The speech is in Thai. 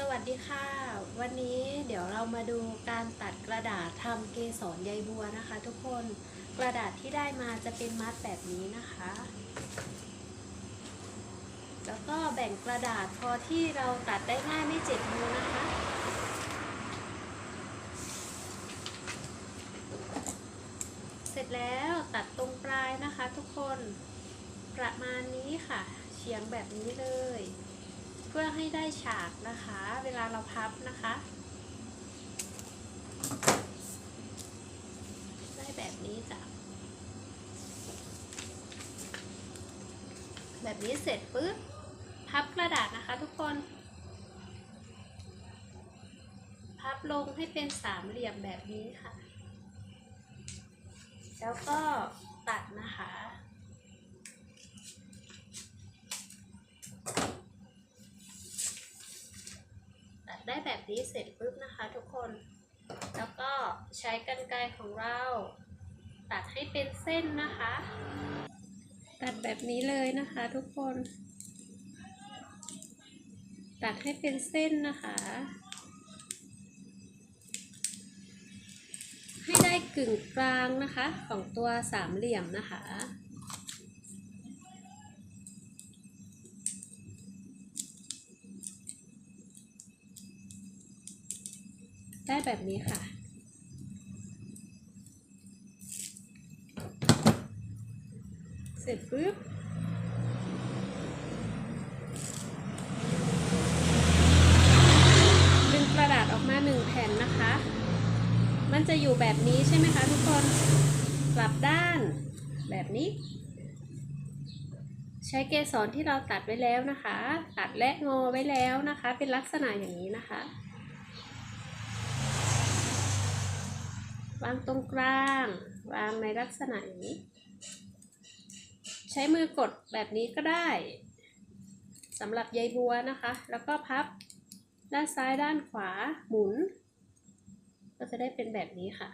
สวัสดีค่ะ วันนี้เดี๋ยวเรามาดูการตัดกระดาษทำเกสรใยบัวนะคะ ทุกคนกระดาษที่ได้มาจะเป็นมัดแบบนี้นะคะ แล้วก็แบ่งกระดาษพอที่เราตัดได้ง่ายไม่เจ็บมือนะคะ เสร็จแล้วตัดตรงปลายนะคะ ทุกคนประมาณนี้ค่ะ เฉียงแบบนี้เลย พื่อให้ได้ฉากนะคะ เวลาเราพับนะคะ ได้แบบนี้จ้ะแบบนี้เสร็จปุ๊บพับกระดาษนะคะทุกคน พับลงให้เป็นสามเหลี่ยมแบบนี้ค่ะ แล้วก็ตัดนะคะ ตัด ได้แบบนี้เสร็จปุ๊บนะคะทุกคน แล้วก็ใช้กรรไกรของเรา ตัดให้เป็นเส้นนะคะ ตัดแบบนี้เลยนะคะทุกคน ตัดให้เป็นเส้นนะคะ ให้ได้กึ่งกลางนะคะของตัวสามเหลี่ยมนะคะ ได้แบบนี้ค่ะ เสร็จปุ๊บดึงกระดาษออกมาหนึ่งแผ่นนะคะ มันจะอยู่แบบนี้ใช่ไหมคะทุกคน กลับด้านแบบนี้ ใช้เกสรที่เราตัดไว้แล้วนะคะ ตัดและงอไว้แล้วนะคะ เป็นลักษณะอย่างนี้นะคะ วางตรงกลาง วางในลักษณะนี้ ใช้มือกดแบบนี้ก็ได้สำหรับใยบัวนะคะ แล้วก็พับด้านซ้ายด้านขวาหมุน ก็จะได้เป็นแบบนี้ค่ะ